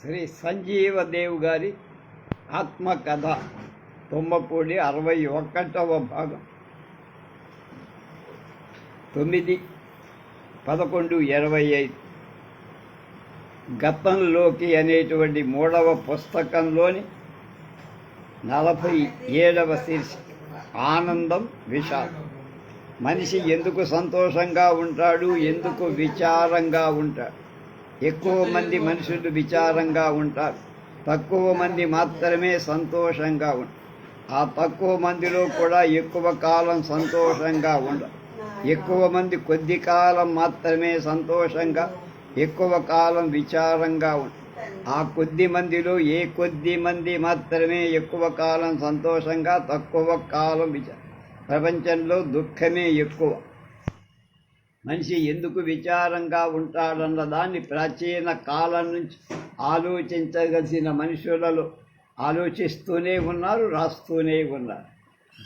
శ్రీ సంజీవదేవ్ గారి ఆత్మకథ తుమ్మపూడి అరవై ఒకటవ భాగం. తొమ్మిది పదకొండు ఇరవై ఐదు. గతంలోకి అనేటువంటి మూడవ పుస్తకంలోని నలభై ఏడవ శీర్షిక ఆనందం విషాదం మనిషి ఎందుకు సంతోషంగా ఉంటాడు? ఎందుకు విచారంగా ఉంటాడు? ఎక్కువ మంది మనుషులు విచారంగా ఉంటారు. తక్కువ మంది మాత్రమే సంతోషంగా ఉంటారు ఆ తక్కువ మందిలో కూడా ఎక్కువ కాలం సంతోషంగా ఉండరు ఎక్కువ మంది కొద్ది కాలం మాత్రమే సంతోషంగా ఎక్కువ కాలం విచారంగా ఉంటారు ఆ కొద్ది మందిలో ఏ కొద్ది మంది మాత్రమే ఎక్కువ కాలం సంతోషంగా తక్కువ కాలం విచారం ప్రపంచంలో దుఃఖమే ఎక్కువ. మనిషి ఎందుకు విచారంగా ఉంటాడన్న దాన్ని ప్రాచీన కాలం నుంచి ఆలోచించగలిసిన మనుషులలో ఆలోచిస్తూనే ఉన్నారు రాస్తూనే ఉన్నారు.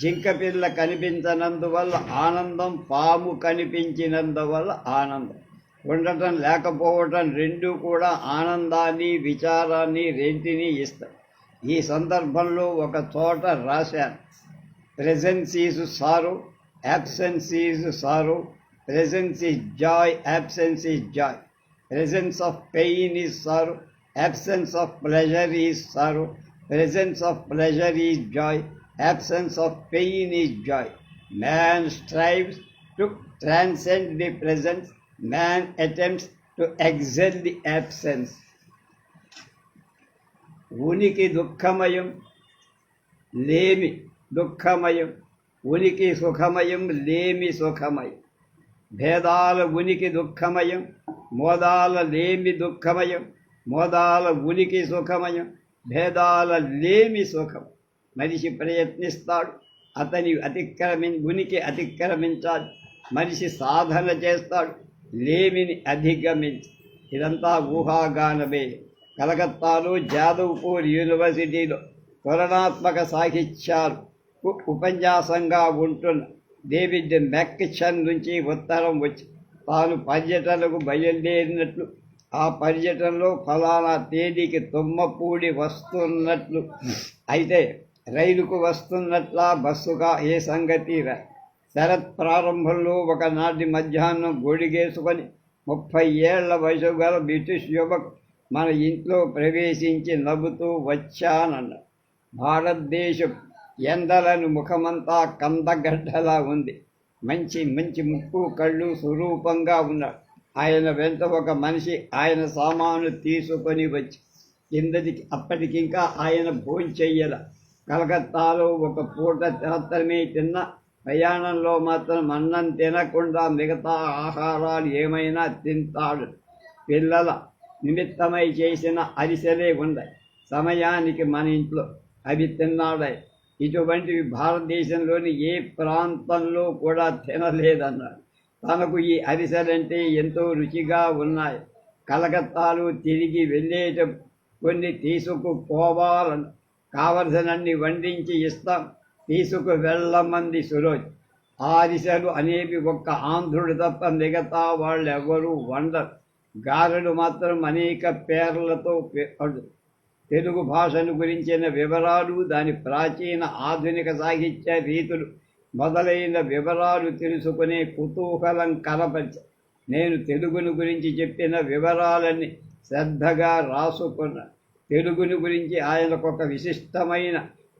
జింక పిల్ల కనిపించనందువల్ల ఆనందం పాము కనిపించినందువల్ల ఆనందం. ఉండటం లేకపోవటం రెండు కూడా ఆనందాన్ని విచారాన్ని రెంటిని ఇస్తాయి. ఈ సందర్భంలో ఒక చోట రాశాను presence is absences sir presence is joy absence is joy presence of pain is sorrow absence of pleasure is sorrow presence of pleasure is joy absence of pain is joy man strives to transcend the presence man attempts to excel the absence ఉనికి దుఃఖమయం లేమి దుఃఖమయం ఉనికి సుఖమయం లేమి సుఖమయం భేదాల ఉనికి దుఃఖమయం మోదాల లేమి దుఃఖమయం మోదాల ఉనికి సుఖమయం భేదాల లేమి సుఖం. మనిషి ప్రయత్నిస్తాడు అతని అతిక్రమి ఉనికి అతిక్రమించాలి. మనిషి సాధన చేస్తాడు లేమిని అధిగమించి. ఇదంతా ఊహాగానమే. కలకత్తాలో జాదవ్పూర్ యూనివర్సిటీలో తులనాత్మక సాహిత్యాలు ఉపన్యాసంగా ఉంటున్న డేవిడ్ మెక్చన్ నుంచి ఉత్తరం వచ్చి తాను పర్యటనకు బయలుదేరినట్లు ఆ పర్యటనలో ఫలానా తేదీకి తుమ్మపూడి వస్తున్నట్లు. అయితే రైలుకు వస్తున్నట్లా బస్సుగా ఏ సంగతి శరత్ ప్రారంభంలో ఒకనాటి మధ్యాహ్నం గొడిగేసుకొని ముప్పై ఏళ్ళ వయసు గల బ్రిటిష్ యువకు మన ఇంట్లో ప్రవేశించి నవ్వుతూ వచ్చానన్నాడు. భారతదేశం ఎండలను ముఖమంతా కందగడ్డలా ఉంది. మంచి మంచి ముక్కు కళ్ళు స్వరూపంగా ఉన్నాడు ఆయన వెంట ఒక మనిషి ఆయన సామాను తీసుకొని వచ్చి కిందటికి అప్పటికింకా ఆయన భోంచెయ్యల కలకత్తాలో ఒక పూట మాత్రమే తిన్న ప్రయాణంలో మాత్రం అన్నం తినకుండా మిగతా ఆహారాలు ఏమైనా తింటాడు. పిల్లల నిమిత్తమై చేసిన అరిసెలే ఉన్నాయి. సమయానికి మన ఇంట్లో అవి తిన్నాడాయి. ఇటువంటివి భారతదేశంలోని ఏ ప్రాంతంలో కూడా తినలేదన్నాడు. తనకు ఈ అరిసెలంటే ఎంతో రుచిగా ఉన్నాయి. కలకత్తాలో తిరిగి వెళ్ళేట కొన్ని తీసుకుపోవాలని కావలసినన్ని వండించి ఇస్తాం. తీసుకు వెళ్ళమంది సురోజ్ ఆ అరిసెలు అనేవి ఒక్క ఆంధ్రుడు తప్ప మిగతా వాళ్ళు వండరు. గారెలు మాత్రం అనేక పేర్లతో పే- తెలుగు భాషను గురించిన వివరాలు దాని ప్రాచీన ఆధునిక సాహిత్య రీతులు మొదలైన వివరాలు తెలుసుకునే కుతూహలం కలపరిచ నేను తెలుగును గురించి చెప్పిన వివరాలన్నీ శ్రద్ధగా రాసుకున్న. తెలుగుని గురించి ఆయనకు ఒక విశిష్టమైన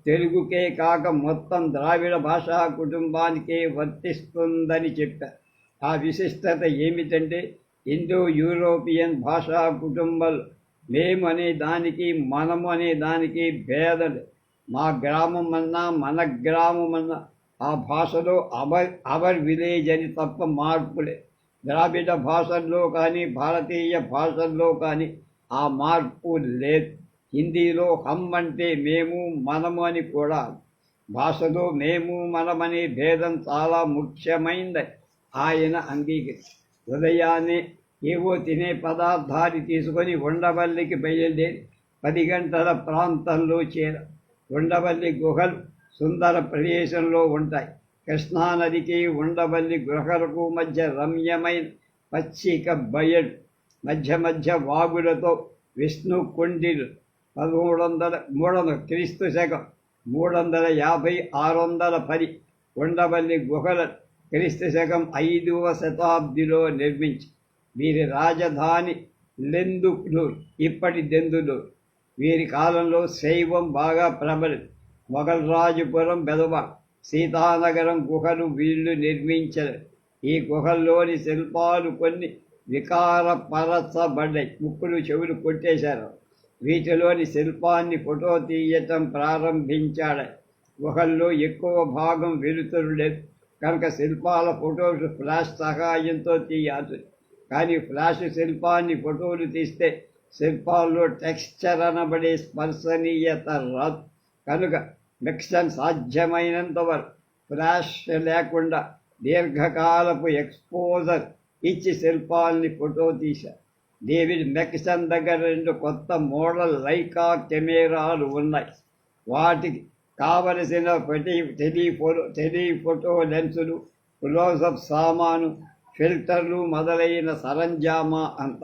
తెలుగుకే కాక మొత్తం ద్రావిడ భాషా కుటుంబానికే వర్తిస్తుందని చెప్పారు ఆ విశిష్టత ఏమిటంటే ఇండో యూరోపియన్ భాషా కుటుంబాలు మేము అనే దానికి మనము అనే దానికి భేదం మా గ్రామం అన్నా మన గ్రామం అన్నా ఆ భాషలో అవర్ అవర్ విలేజ్ అని తప్ప మార్పులే. ద్రావిడ భాషల్లో కానీ భారతీయ భాషల్లో కానీ ఆ మార్పు లేదు. హిందీలో హమ్ అంటే మేము మనము అని కూడా. భాషలో మేము మనమనే భేదం చాలా ముఖ్యమైనది ఆయన అంగీకరి ఉదయాన్నే ఏవో తినే పదార్థాలు తీసుకొని ఉండవల్లికి బయలుదేరి పది గంటల ప్రాంతంలో చేర. ఉండవల్లి గుహలు సుందర ప్రదేశంలో ఉంటాయి. కృష్ణానదికి ఉండవల్లి గుహలకు మధ్య రమ్యమైన పచ్చిక బయలు మధ్య మధ్య వాగులతో విష్ణు కుండిలు పదమూడు వందల మూడు వందల క్రీస్తు శకం మూడు వందల యాభై ఆరు వందల పది ఉండవల్లి గుహల క్రీస్తు శకం ఐదవ శతాబ్దిలో నిర్మించి వీరి రాజధాని లెందులు ఇప్పటి దెందులు. వీరి కాలంలో శైవం బాగా ప్రబలి మొఘల్రాజుపురం బెదవ సీతానగరం గుహలు వీళ్ళు నిర్మించారు ఈ గుహల్లోని శిల్పాలు కొన్ని వికారపరచబడ్డాయి. ముక్కులు చెవులు కొట్టేశారు. వీటిలోని శిల్పాన్ని ఫోటో తీయటం ప్రారంభించాడు. గుహల్లో ఎక్కువ భాగం వెలుతురు లేదు. కనుక శిల్పాల ఫోటోస్ ఫ్లాష్ సహాయంతో తీయాల్సి కానీ ఫ్లాష్ శిల్పాన్ని ఫోటోలు తీస్తే శిల్పాల్లో టెక్స్చర్ అనబడే స్పర్శనీయత రాదు. కనుక మిక్సన్ సాధ్యమైనంత వరకు ఫ్లాష్ లేకుండా దీర్ఘకాలపు ఎక్స్పోజర్ ఇచ్చి శిల్పాల్ని ఫోటో తీశారు. డేవిడ్ మెక్సన్ దగ్గర రెండు కొత్త మోడల్ లైకా కెమెరాలు ఉన్నాయి. వాటికి కావలసిన ప్రతి టెలిఫోటో టెలిఫోటో లెన్సులు క్లోజప్ సామాను ఫిల్టర్లు మొదలైన సరంజామా అంత.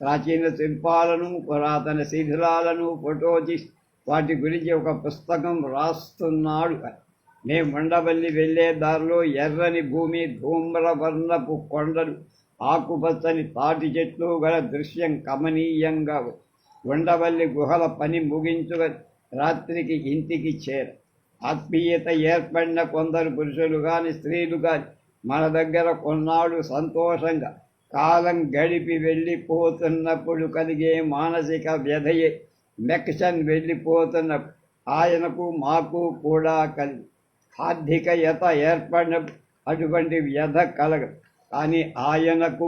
ప్రాచీన శిల్పాలను పురాతన శిథిలాలను ఫోటో తీసి వాటి గురించి ఒక పుస్తకం రాస్తున్నాడు మేము ఉండవల్లి వెళ్ళే దారిలో ఎర్రని భూమి ధూమ్రవర్ణపు కొండలు ఆకుపచ్చని తాటి చెట్లు గల దృశ్యం కమనీయంగా ఉండవల్లి గుహల పని ముగించుక రాత్రికి ఇంటికి చేర. ఆత్మీయత ఏర్పడిన కొందరు పురుషులు కానీ స్త్రీలు కానీ మన దగ్గర కొన్నాళ్ళు సంతోషంగా కాలం గడిపి వెళ్ళిపోతున్నప్పుడు కలిగే మానసిక వ్యధయే మెక్షన్ వెళ్ళిపోతున్న ఆయనకు మాకు కూడా కలిగి ఆర్థికయత ఏర్పడిన అటువంటి వ్యధ కలగదు. కానీ ఆయనకు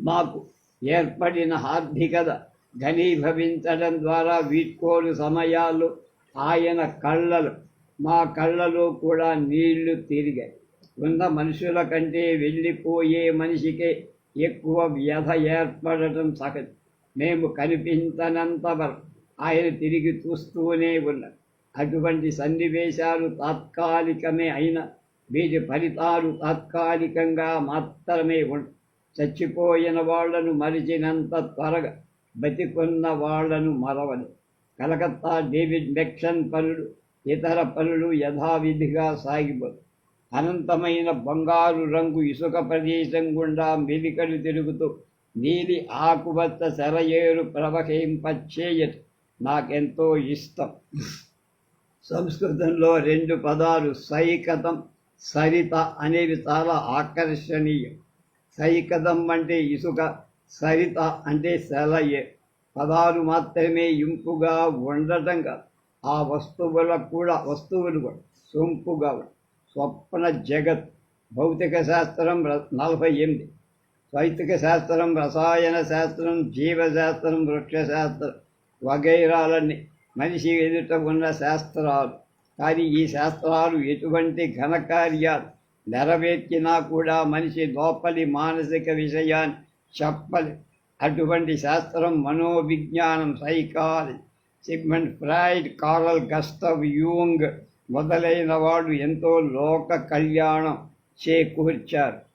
మాకు ఏర్పడిన ఆర్థికత ఘనీభవించడం ద్వారా వీడ్కోలు సమయాలు ఆయన కళ్ళలు మా కళ్ళలో కూడా నీళ్ళు తిరిగాయి. ఉన్న మనుషుల కంటే వెళ్ళిపోయే మనిషికే ఎక్కువ వ్యధ ఏర్పడటం సహజం. మేము కనిపించనంత వరకు ఆయన తిరిగి చూస్తూనే ఉన్నారు. అటువంటి సన్నివేశాలు తాత్కాలికమే అయినా వీటి ఫలితాలు తాత్కాలికంగా మాత్రమే ఉంటాయి చచ్చిపోయిన వాళ్ళను మరిచినంత త్వరగా బతికున్న వాళ్ళను మరవను కలకత్తా డేవిడ్ మెక్షన్ పనులు ఇతర పనులు యథావిధిగా సాగిపోతాయి. అనంతమైన బంగారు రంగు ఇసుక ప్రదేశం గుండా మెలికలు తిరుగుతూ నీలి ఆకుపచ్చ సెరయేరు ప్రవహింపచేయదు. నాకెంతో ఇష్టం. సంస్కృతంలో రెండు పదాలు సైకతం సరిత అనేవి చాలా ఆకర్షణీయం. సైకతం అంటే ఇసుక సరిత అంటే సెలయే పదాలు మాత్రమే ఇంపుగా ఉండటం కాదు. ఆ వస్తువులకు కూడా వస్తువులు కూడా సొంపుగా స్వప్న జగత్ భౌతిక శాస్త్రం ర- నలభై ఎనిమిది. వైదిక శాస్త్రం రసాయన శాస్త్రం జీవశాస్త్రం వృక్షశాస్త్రం వగైరాలన్నీ మనిషి ఎదుట ఉన్న శాస్త్రాలు. కానీ ఈ శాస్త్రాలు ఎటువంటి ఘనకార్యాలు నెరవేర్చినా కూడా మనిషి లోపలి మానసిక విషయాన్ని చెప్పలి. అటువంటి శాస్త్రం మనోవిజ్ఞానం psychology Sigmund Freud Carl Gustav Jung మొదలైన వాడు ఎంతో లోక కళ్యాణం చేకూర్చారు.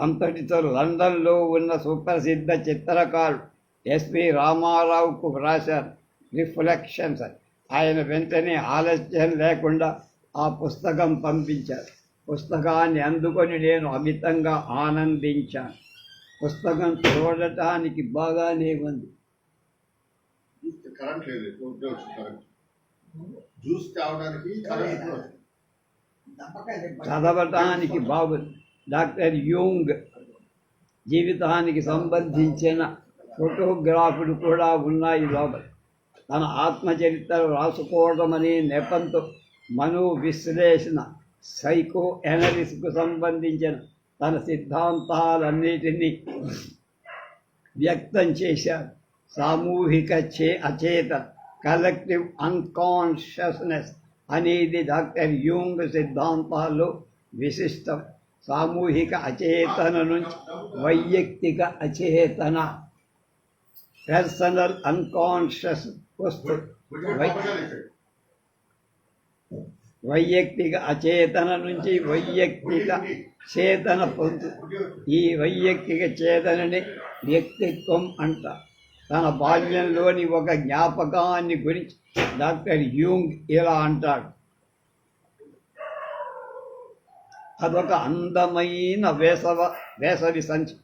అంతటితో లండన్లో ఉన్న సుప్రసిద్ధ చిత్రకారుడు ఎస్పి రామారావుకు వ్రాశారు రిఫ్లెక్షన్స్. ఆయన వెంటనే ఆలస్యం లేకుండా ఆ పుస్తకం పంపించారు. పుస్తకాన్ని అందుకొని నేను అమితంగా ఆనందించాను. పుస్తకం చూడటానికి బాగానే ఉంది. కరెంట్ లేదు కరెంట్. జ్యూస్ తాగడానికి. చదవటానికి బాగుంది డాక్టర్ యూంగ్ జీవితానికి సంబంధించిన ఫోటోగ్రాఫ్లు కూడా ఉన్నాయి లోపల. తన ఆత్మచరిత్ర రాసుకోవడం అనే నెపంతో మనో విశ్లేషణ సైకో ఎనలిస్కు సంబంధించిన తన సిద్ధాంతాలన్నిటినీ వ్యక్తం చేశారు సామూహిక చే అచేత కలెక్టివ్ అన్కాన్షియస్నెస్ అనేది డాక్టర్ యూంగ్ సిద్ధాంతాల్లో విశిష్టం. సామూహిక అచేతన నుంచి వైయక్తిక అచేతన పర్సనల్ అన్కాన్షియస్ వస్తుంది వైయక్తిక అచేతన నుంచి వైయక్తిక చేతన పొందు. ఈ వైయక్తిక చేతనని వ్యక్తిత్వం అంట. తన బాల్యంలోని ఒక జ్ఞాపకాన్ని గురించి డాక్టర్ యూంగ్ ఇలా అంటాడు. అదొక అందమైన వేసవ వేసవి సంచి.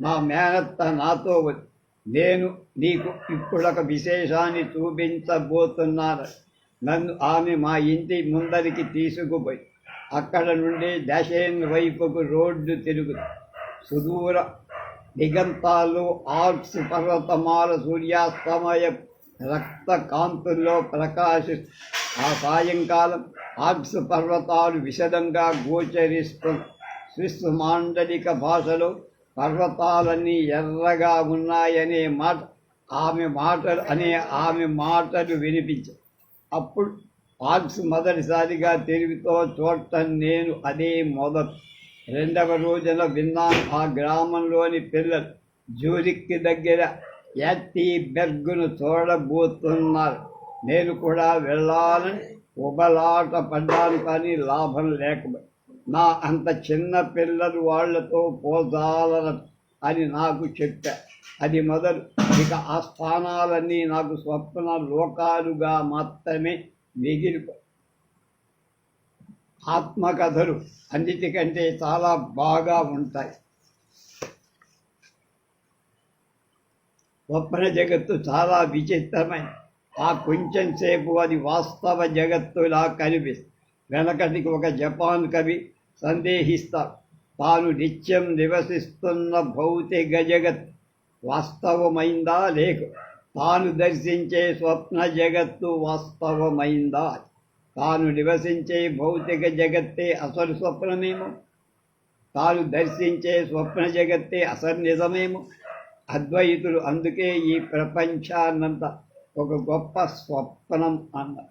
మా మేనత్త నాతో వచ్చి నేను నీకు ఇప్పుడొక విశేషాన్ని చూపించబోతున్నాను. నన్ను ఆమె మా ఇంటి ముందరికి తీసుకుపోయి అక్కడ నుండి దశేన్ వైపుకు రోడ్డు తిరుగు. సుదూర దిగంతాలు ఆర్క్స్ పర్వతమాల సూర్యాస్తమయ రక్త కాంతుల్లో ప్రకాశి ఆ సాయంకాలం ఆర్క్స్ పర్వతాలు విశదంగా గోచరిస్తున్న స్విస్ మాండలిక భాషలో పర్వతాలన్నీ ఎర్రగా ఉన్నాయనే మాట ఆమె మాటలు అనే ఆమె మాటలు వినిపించాయి అప్పుడు ఆల్ప్స్ మొదటిసారిగా తెలివితో చూడటం నేను అదే మొదలు. రెండవ రోజున విన్నాను ఆ గ్రామంలోని పిల్లలు జూరిక్కి దగ్గర యాత్తిబెర్గ్ను చూడబోతున్నారు. నేను కూడా వెళ్ళాలని ఉబలాట పడ్డాను కానీ లాభం లేకపోయి నా అంత చిన్న పిల్లలు వాళ్ళతో పోదాలన అని నాకు చెప్పా. అది మొదలు. ఇక ఆ స్థానాలన్నీ నాకు స్వప్న లోకాలుగా మాత్రమే మిగిలిపో. ఆత్మకథలు అన్నిటికంటే చాలా బాగా ఉంటాయి. స్వప్న జగత్తు చాలా విచిత్రమైన ఆ కొంచెం సేపు అది వాస్తవ జగత్తులా కనిపిస్తుంది. వెనకటికి ఒక జపాన్ కవి సందేహిస్తారు తాను నిత్యం నివసిస్తున్న భౌతిక జగత్ వాస్తవమైందా లేక తాను దర్శించే స్వప్న జగత్తు వాస్తవమైందా? తాను నివసించే భౌతిక జగత్తే అసలు స్వప్నమేమో? తాను దర్శించే స్వప్న జగత్తే అసలు నిజమేమో? అద్వైతులు అందుకే ఈ ప్రపంచాన్నంత ఒక గొప్ప స్వప్నం అన్నారు.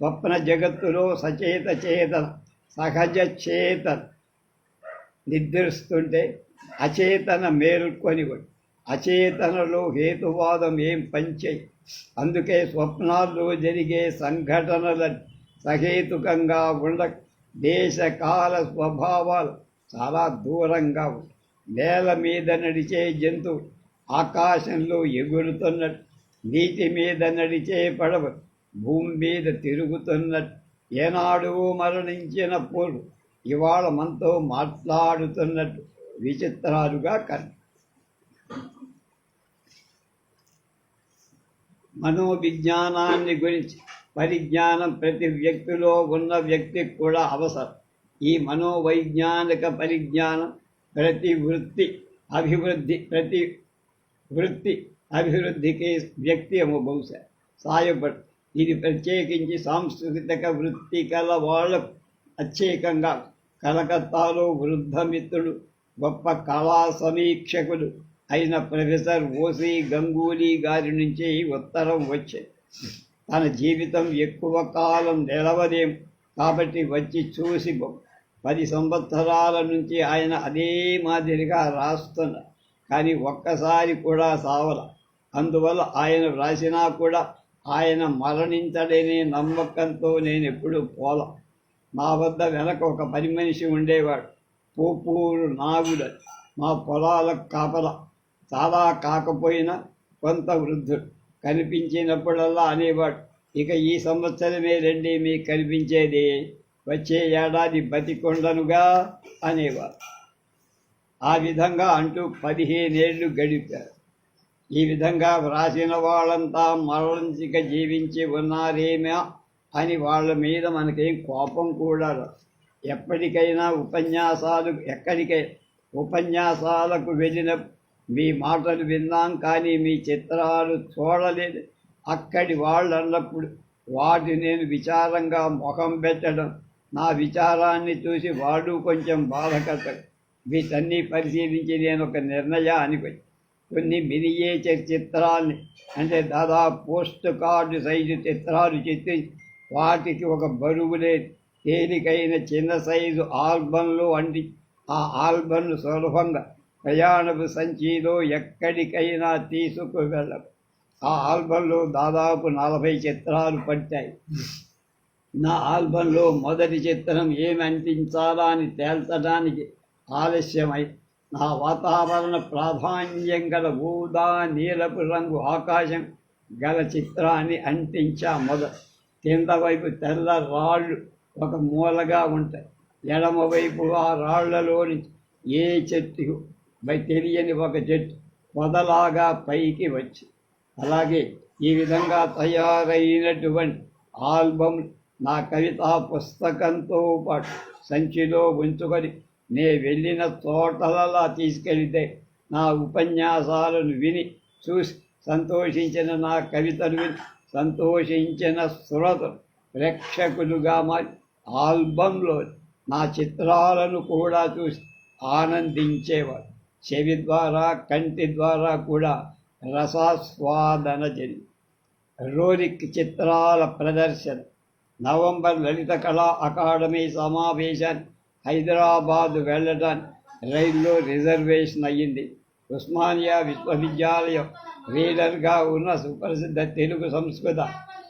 స్వప్న జగత్తులో సచేత చేతన సహజ చేతన నిద్రిస్తుంటే అచేతన మేల్కొని అచేతనలో హేతువాదం ఏం పనిచేయి అందుకే స్వప్నాల్లో జరిగే సంఘటనలను సహేతుకంగా ఉండ దేశకాల స్వభావాలు చాలా దూరంగా ఉంటాయి నేల మీద నడిచే జంతువు ఆకాశంలో ఎగురుతున్నట్టు నీటి మీద నడిచే పడవ భూమి మీద తిరుగుతున్నట్టు. ఏనాడు మరణించిన పూర్వం ఇవాళ మనతో మాట్లాడుతున్నట్టు విచిత్రాలుగా కన్ మనోవిజ్ఞానాన్ని గురించి పరిజ్ఞానం ప్రతి వ్యక్తిలో ఉన్న వ్యక్తికి కూడా అవసరం. ఈ మనోవైజ్ఞానిక పరిజ్ఞానం ప్రతి వృత్తి అభివృద్ధి ప్రతి వృత్తి అభివృద్ధికి వ్యక్తి బహుశా సాయపడు ఇది ప్రత్యేకించి సాంస్కృతిక వృత్తి కల వాళ్ళకు ప్రత్యేకంగా కలకత్తాలో వృద్ధమిత్రుడు గొప్ప కళా సమీక్షకుడు అయిన ప్రొఫెసర్ ఓసి గంగూలీ గారి నుంచి ఉత్తరం వచ్చే. తన జీవితం ఎక్కువ కాలం నిలవదేం కాబట్టి వచ్చి చూసి పది సంవత్సరాల నుంచి ఆయన అదే మాదిరిగా రాస్తున్నారు కానీ ఒక్కసారి కూడా సావల. అందువల్ల ఆయన వ్రాసినా కూడా ఆయన మరణించడనే నమ్మకంతో నేను ఎప్పుడూ పోలా. మా వద్ద వెనక ఒక పని మనిషి ఉండేవాడు. పూపూరు నాగుడు మా పొలాల కాపల. చాలా కాకపోయినా కొంత వృద్ధుడు. కనిపించినప్పుడల్లా అనేవాడు. ఇక ఈ సంవత్సరమే రండి మీకు కనిపించేది. వచ్చే ఏడాది బతికొండనుగా అనేవారు ఆ విధంగా అంటూ పదిహేనేళ్ళు గడిపారు. ఈ విధంగా వ్రాసిన వాళ్ళంతా మరణించిక జీవించి ఉన్నారేమో అని వాళ్ళ మీద మనకేం కోపం కూడా ఎప్పటికైనా ఉపన్యాసాలు ఎక్కడికై ఉపన్యాసాలకు వెళ్ళిన మీ మాటలు విన్నాం కానీ మీ చిత్రాలు చూడలేదు. అక్కడి వాళ్ళు అన్నప్పుడు వాటి నేను విచారంగా ముఖం పెట్టడం నా విచారాన్ని చూసి వాడు కొంచెం బాధకట్టడు వీటన్నీ పరిశీలించి నేను ఒక నిర్ణయానికి వచ్చి కొన్ని మినియేచర్ చిత్రాల్ని అంటే దాదాపు పోస్ట్ కార్డు సైజు చిత్రాలు చిత్రించి వాటికి ఒక బరువు తేలికైన చిన్న సైజు ఆల్బంలు అంటి ఆ ఆల్బన్లు సులభంగా ప్రయాణపు సంచిలో ఎక్కడికైనా తీసుకువెళ్ళం ఆ ఆల్బంలో దాదాపు నలభై చిత్రాలు పట్టాయి. నా ఆల్బంలో మొదటి చిత్రం ఏమి అందించాలా అని తేల్చడానికి ఆలస్యమై నా వాతావరణ ప్రాధాన్యం గల ఊదా నీలపు రంగు ఆకాశం గల చిత్రాన్ని అంటించా మొదట కింద వైపు తెల్ల రాళ్ళు ఒక మూలగా ఉంటాయి. ఎడమ వైపు ఆ రాళ్ళలోని ఏ చెట్టు బై తెలియని ఒక చెట్టు పొదలాగా పైకి వచ్చి అలాగే ఈ విధంగా తయారైనటువంటి ఆల్బమ్ నా కవితా పుస్తకంతో పాటు సంచిలో ఉంచుకొని నే వెళ్ళిన తోటలలా తీసుకెళితే నా ఉపన్యాసాలను విని చూసి సంతోషించిన నా కవితను విని సంతోషించిన శ్రోతలు ప్రేక్షకులుగా మా ఆల్బంలో నా చిత్రాలను కూడా చూసి ఆనందించేవారు. చెవి ద్వారా కంటి ద్వారా కూడా రసాస్వాదన జరిగి రోరిక్ చిత్రాల ప్రదర్శన నవంబర్ లలిత కళా అకాడమీ సమావేశాన్ని హైదరాబాద్ వెళ్ళడానికి రైల్లో రిజర్వేషన్ అయ్యింది. ఉస్మానియా విశ్వవిద్యాలయం రీడర్గా ఉన్న సుప్రసిద్ధ తెలుగు సంస్కృత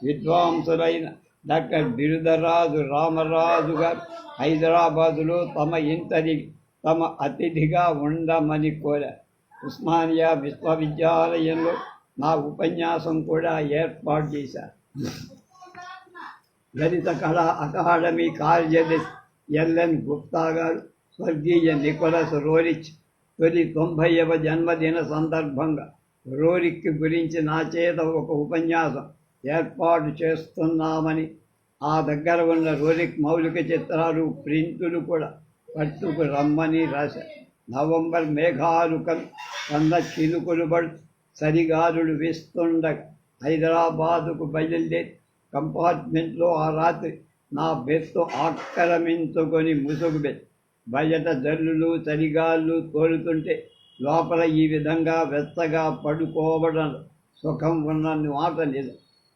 విద్వాంసులైన డాక్టర్ బిరుదరాజు రామరాజు గారు హైదరాబాదులో తమ ఇంటది తమ అతిథిగా ఉండమని కోరారు ఉస్మానియా విశ్వవిద్యాలయంలో నా ఉపన్యాసం కూడా ఏర్పాటు చేశారు. లలిత కళా అకాడమీ కార్యదర్శి ఎల్ఎన్ గుప్తా గారు స్వర్గీయ నికోలస్ రోరిచ్ తొలి తొంభైవ జన్మదిన సందర్భంగా రోరిక్ గురించి నా చేత ఒక ఉపన్యాసం ఏర్పాటు చేస్తున్నామని ఆ దగ్గర ఉన్న రోరిక్ మౌలిక చిత్రాలు ప్రింటులు కూడా పట్టుకు రమ్మని రాశారు నవంబర్ మేఘాలు కంద వంద చిలుకులు పడు సరిగాలులు వేస్తుండ హైదరాబాదుకు బయలుదేరి కంపార్ట్మెంట్లో ఆ రాత్రి నా బెత్తు ఆక్రమించుకొని ముసుగు బెత్ బయట జల్లులు చలిగాళ్ళు తోలుతుంటే లోపల ఈ విధంగా వెచ్చగా పడుకోవడం సుఖం ఉన్న మాట లేదు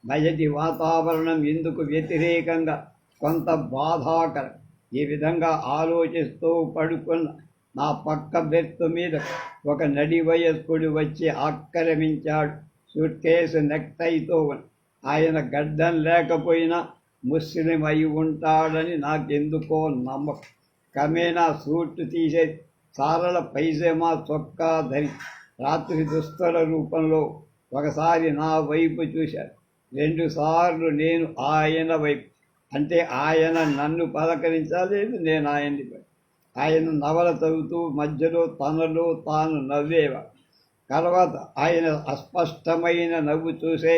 బయటి వాతావరణం ఎందుకు వ్యతిరేకంగా కొంత బాధాకరం. ఈ విధంగా ఆలోచిస్తూ పడుకున్న నా పక్క బెర్త్ మీద ఒక నడి వయస్కుడు వచ్చి ఆక్రమించాడు. సూట్ కేసు నెక్టైతో ఆయన గడ్డం లేకపోయినా ముస్లిం అయి ఉంటాడని నాకెందుకో నమ్మకం. కమేనా సూట్ తీసేది. సారల పైజమా చొక్కా ధరి. రాత్రి దుస్తుల రూపంలో ఒకసారి నా వైపు చూశాడు రెండుసార్లు నేను ఆయన వైపు. అంటే ఆయన నన్ను పలకరించలేదు నేను ఆయన్ని ఆయన నవల చదువుతూ మధ్యలో తనలో తాను నవ్వేవా. తర్వాత ఆయన అస్పష్టమైన నవ్వు చూసే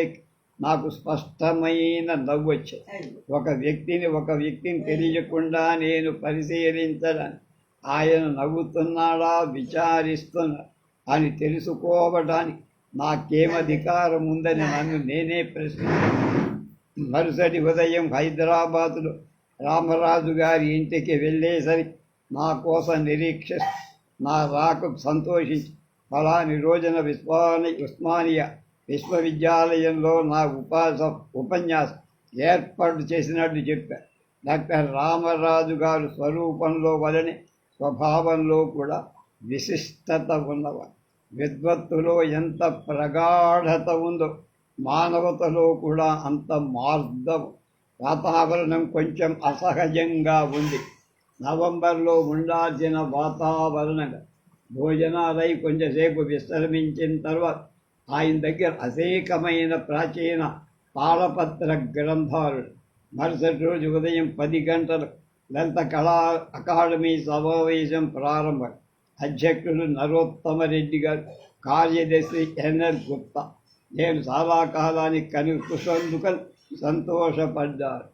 నాకు స్పష్టమైన నవ్వు వచ్చేది ఒక వ్యక్తిని ఒక వ్యక్తిని తెలియకుండా నేను పరిశీలించడానికి ఆయన నవ్వుతున్నాడా విచారిస్తున్నా అని తెలుసుకోవడానికి నాకేమధికారం ఉందని నన్ను నేనే ప్రశ్నించాను. మరుసటి ఉదయం హైదరాబాదులో రామరాజు గారి ఇంటికి వెళ్ళేసరికి నా కోసం నిరీక్ష నా రాకకు సంతోషించి ఫలాని రోజున విశ్వాని ఉస్మానియా విశ్వవిద్యాలయంలో నా ఉపాస ఉపన్యాసం ఏర్పాటు చేసినట్టు చెప్పారు. డాక్టర్ రామరాజు గారు స్వరూపంలో వలనే స్వభావంలో కూడా విశిష్టత ఉన్నవారు విద్వత్తులో ఎంత ప్రగాఢత ఉందో మానవతలో కూడా అంత మార్గం వాతావరణం కొంచెం అసహజంగా ఉంది. నవంబర్లో ఉండాల్సిన వాతావరణంగా భోజనాలై కొంచెంసేపు విశ్రమించిన తర్వాత ఆయన దగ్గర అనేకమైన ప్రాచీన తాళపత్ర గ్రంథాలు. మరుసటి రోజు ఉదయం పది గంటలు లలిత కళా అకాడమీ సమావేశం ప్రారంభం. అధ్యక్షులు నరోత్తమరెడ్డి గారు కార్యదర్శి ఎన్ఎల్ గుప్తా. నేను చాలా కాలానికి కనుకున్నందుకు సంతోషపడ్డారు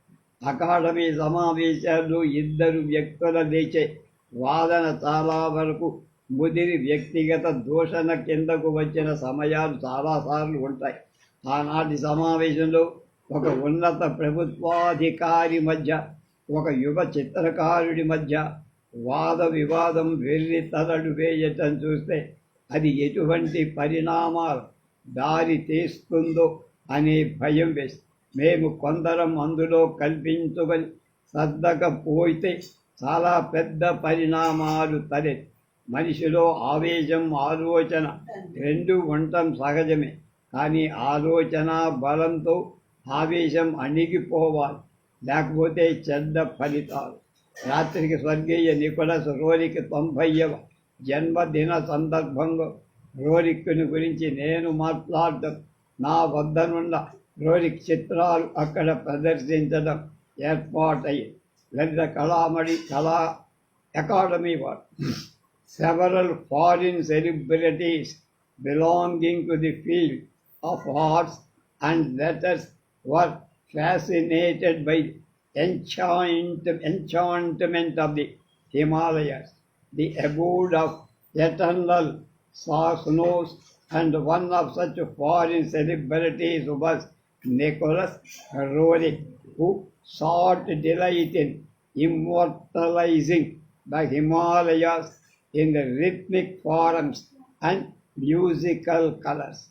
అకాడమీ సమావేశాలు ఇద్దరు వ్యక్తుల లేచే వాదన చాలా వరకు ముదిరి వ్యక్తిగత దూషణ కిందకు వచ్చిన సమయాలు చాలాసార్లు ఉంటాయి. ఆనాటి సమావేశంలో ఒక ఉన్నత ప్రభుత్వాధికారి మధ్య ఒక యువ చిత్రకారుడి మధ్య వాద వివాదం వెర్రి తలడు వేయటం చూస్తే అది ఎటువంటి పరిణామాలు దారి తీస్తుందో అనే భయం వేసి మేము కొందరం అందులో కల్పించుకొని సర్దకపోతే చాలా పెద్ద పరిణామాలు తలె మనిషిలో ఆవేశం ఆలోచన రెండు ఉండటం సహజమే. కానీ ఆలోచన బలంతో ఆవేశం అణిగిపోవాలి. లేకపోతే చెడ్డ ఫలితాలు. రాత్రికి స్వర్గీయ నికోలస్ రోలికి తొంభైవ జన్మదిన సందర్భంలో రోరిక్కుని గురించి నేను మాట్లాడటం నా వద్దనున్న రోరిక్ చిత్రాలు అక్కడ ప్రదర్శించడం ఏర్పాటయ్యి లలిత కళామణి కళా అకాడమీ వారు. Several foreign celebrities belonging to the field of arts and letters were fascinated by enchant, enchantment of the Himalayas, the abode of eternal snows, and one of such foreign celebrities was Nicholas Roerich, who sought delight in immortalizing the Himalayas in the rhythmic forms and musical colors.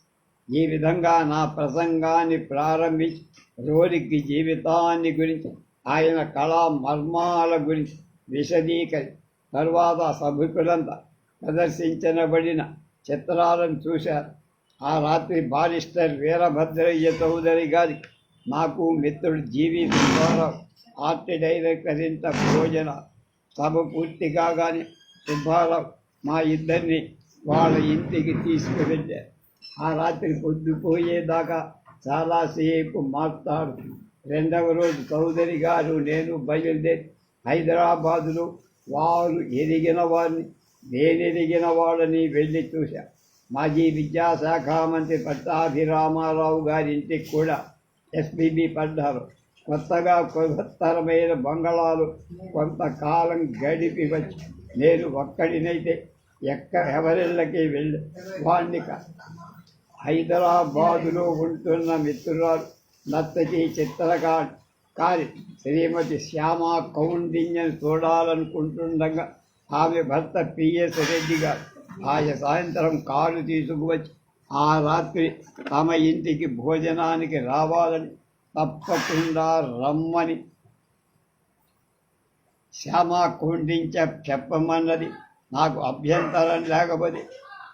ఈ విధంగా నా ప్రసంగాన్ని ప్రారంభించి రోరికి జీవితాన్ని గురించి ఆయన కళా మర్మాల గురించి విశదీకరి తరువాత సభికులంతా ప్రదర్శించబడిన చిత్రాలను చూశారు. ఆ రాత్రి బారిస్టర్ వీరభద్రయ్య చౌదరి గారి నాకు మిత్రుడు జీవి సుబ్బారావు ఆర్ట్ డైరెక్టర్ ఇంత భోజన సభ పూర్తి కాగానే సుబ్బారావు మా ఇద్దరిని వాళ్ళ ఇంటికి తీసుకువెళ్ళారు. ఆ రాత్రి పొద్దుపోయేదాకా చాలాసేపు మాట్లాడు. రెండవ రోజు చౌదరి గారు నేను బయలుదేరి హైదరాబాదులో వారు ఎదిగిన వారిని నేనెదిగిన వాళ్ళని వెళ్ళి చూశా. మాజీ విద్యాశాఖ మంత్రి పట్టాభిరామారావు గారి ఇంటికి కూడా ఎస్పీబీ పడ్డారు. కొత్తగా కొత్తరమైన బంగళాలు కొంతకాలం గడిపి వచ్చి నేను ఒక్కడినైతే ఎక్క ఎవరిళ్ళకి వెళ్ళి వాడిని హైదరాబాదులో ఉంటున్న మిత్రురాలు నర్తకి చిత్రకారి కారి శ్రీమతి శ్యామ కౌండిన్యను చూడాలనుకుంటుండగా ఆమె భర్త పిఎస్ రెడ్డి గారు ఆయన సాయంత్రం కారు తీసుకువచ్చి ఆ రాత్రి తమ ఇంటికి భోజనానికి రావాలని తప్పకుండా రమ్మని శ్యామ కుండించ చెప్పమన్నది నాకు అభ్యంతరం లేకపోతే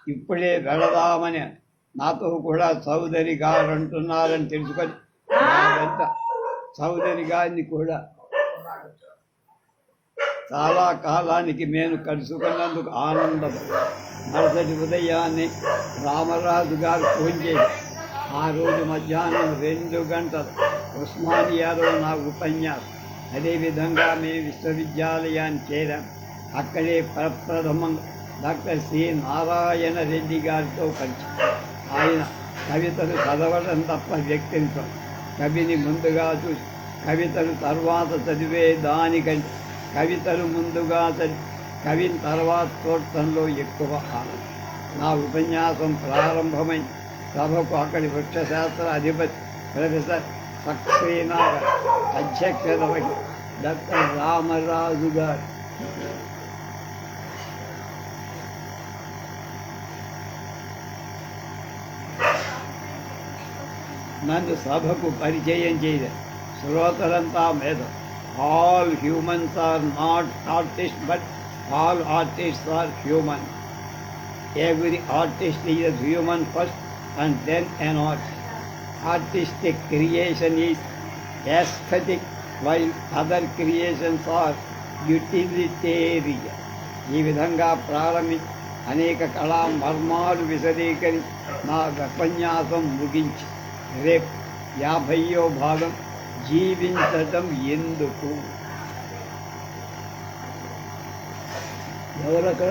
ఇప్పుడే వెళదామని నాతో కూడా చౌదరి గారు అంటున్నారని తెలుసుకొని చౌదరి గారిని కూడా చాలా కాలానికి నేను కలుసుకున్నందుకు ఆనందం. మరుసటి ఉదయాన్నే రామరాజు గారు ఫోన్ చేసి ఆ రోజు మధ్యాహ్నం రెండు గంటలు ఉస్మానియాలో నా ఉపన్యాసం. అదేవిధంగా మేము విశ్వవిద్యాలయాన్ని చేరాం. అక్కడే ప్రప్రథమంగా డాక్టర్ సి. నారాయణ రెడ్డి గారితో కలిసి ఆయన కవితను చదవడం తప్ప వ్యక్తిత్వం కవిని ముందుగా చూసి కవితను తర్వాత చదివే దానికంటే కవితలు ముందుగా చదివి కవిని తర్వాత చూడటంలో ఎక్కువ ఆనందం. నా ఉపన్యాసం ప్రారంభమై సభకు అక్కడి వృక్షశాస్త్ర అధిపతి ప్రొఫెసర్ సక్సేనా అధ్యక్షత డాక్టర్ రామరాజు గారు. నన్ను సభకు పరిచయం చేయలేదు శ్రోతలంతా మీద all humans are not artist but all artist are human every artist is human first and then an art artistic creation is aesthetic while other creations are utilitarian ఈ విధంగా ప్రారంభించి అనేక కళా మర్మాలు విశదీకరి నా ఉపన్యాసం ముగించి. రేపు యాభయో భాగం జీవించటం ఎందుకు? ఎవరక్కడ?